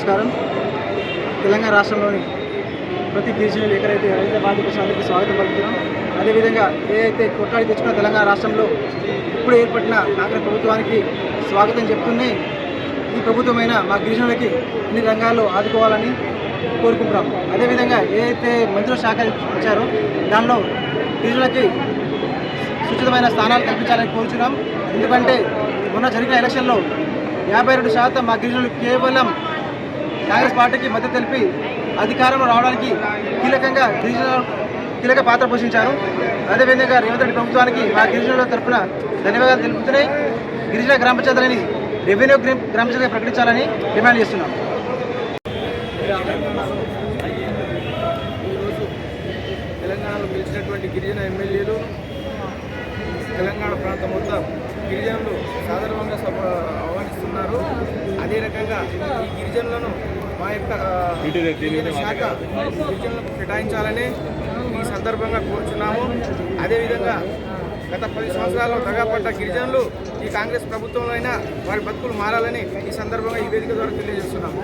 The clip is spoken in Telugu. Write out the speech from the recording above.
నమస్కారం. తెలంగాణ రాష్ట్రంలోని ప్రతి గిరిజనులు ఎక్కడైతే రైతు బాధిత అందరికీ స్వాగతం పలుకుతున్నాం. అదేవిధంగా ఏ అయితే కొట్లాడి తెచ్చుకున్న తెలంగాణ రాష్ట్రంలో ఇప్పుడు ఏర్పడిన కాంగ్రెస్ ప్రభుత్వానికి స్వాగతం చెప్తున్నాయి ఈ ప్రభుత్వమైన మా గిరిజనులకి అన్ని రంగాల్లో ఆదుకోవాలని కోరుకుంటున్నాం. అదేవిధంగా ఏ అయితే మంత్రుల శాఖ ఇచ్చారో దానిలో గిరిజనులకి సుచితమైన స్థానాలు కల్పించాలని కోరుచున్నాం. ఎందుకంటే మొన్న జరిగిన ఎలక్షన్లో యాభై రెండు శాతం మా గిరిజనులు కేవలం కాంగ్రెస్ పార్టీకి మద్దతు తెలిపి అధికారంలో రావడానికి కీలకంగా గిరిజనులు కీలక పాత్ర పోషించారు. అదేవిధంగా రేవంత్ రెడ్డి ప్రభుత్వానికి మా గిరిజనుల తరఫున ధన్యవాదాలు తెలుపుతున్నాయి. గిరిజన గ్రామ పంచాయతీలని రెవెన్యూ గ్రామ గ్రామ పంచాయతీగా ప్రకటించాలని డిమాండ్ చేస్తున్నాం. తెలంగాణలో గెలిచినటువంటి గిరిజన ఎమ్మెల్యేలు తెలంగాణ ప్రాంతం మొత్తం గిరిజనులు సాధారణంగా సభ ఆహ్వానిస్తున్నారు. అదే రకంగా ఈ గిరిజనులను మా యొక్క శాఖ గిరిజనులకు కేటాయించాలని ఈ సందర్భంగా కోరుచున్నాము. అదేవిధంగా గత పది సంవత్సరాల్లో దగాపడ్డ గిరిజనులు ఈ కాంగ్రెస్ ప్రభుత్వంలో అయినా వారి బతుకులు మారాలని ఈ సందర్భంగా ఈ వేదిక ద్వారా తెలియజేస్తున్నాము.